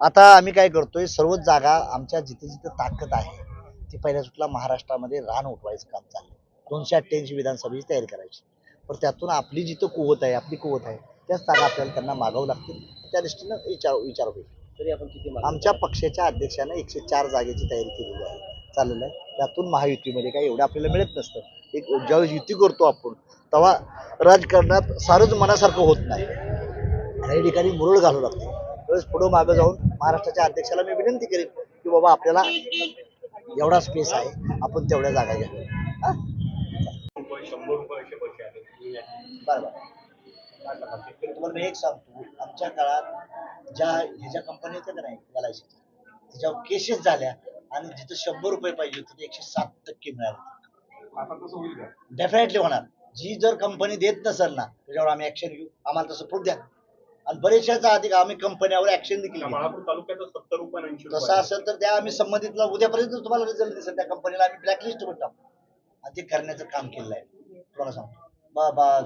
आता आम्ही काय करतोय सर्वच जागा आमच्या जिथे जिथे ताकद आहे ती पहिल्या सुटला महाराष्ट्रामध्ये रान उठवायचं काम चाललंय. दोनशे अठ्ठ्याऐंशी विधानसभेची तयारी करायची. पण त्यातून आपली जिथं कुवत आहे आपली कुवत आहे त्याच जागा आपल्याला त्यांना मागावं लागतील. त्या दृष्टीनं विचार विचार होईल. तरी आपण किती आमच्या पक्षाच्या अध्यक्षानं एकशे चार जागेची तयारी केलेली आहे चाललेलं आहे. त्यातून महायुतीमध्ये काही एवढं आपल्याला मिळत नसतं. एक ज्यावेळेस युती करतो आपण तेव्हा राजकारणात सारंच मनासारखं होत नाही. काही ठिकाणी मुरळ घालू लागते. त्यावेळेस पुढं मागं जाऊन महाराष्ट्राच्या अध्यक्षाला मी विनंती करेन की बाबा आपल्याला एवढा स्पेस आहे आपण तेवढ्या जागा घ्या. बरं तुम्हाला मी एक सांगतो आमच्या काळात ज्या ह्याच्या कंपन्या होत्या का नाही एल आय त्याच्यावर केसेस झाल्या आणि जिथं शंभर रुपये पाहिजे होते ते एकशे सात टक्के मिळाले. डेफिनेटली होणार. जी जर कंपनी देत नसेल ना त्याच्यावर आम्ही ऍक्शन घेऊ. आम्हाला तसं प्रूफ द्या. आणि बरेचशाचा अधिक आम्ही कंपन्यावर ऍक्शन देखील घेऊ महापूर सत्तर रुपये ऐंशी तसं असेल तर त्या आम्ही संबंधितला उद्यापर्यंत तुम्हाला रिझल्ट दिसेल त्या कंपनीला आम्ही ब्लॅकलिस्ट वर टाकू. आणि ते करण्याचं काम केलेलं आहे. तुम्हाला सांगतो. बा बा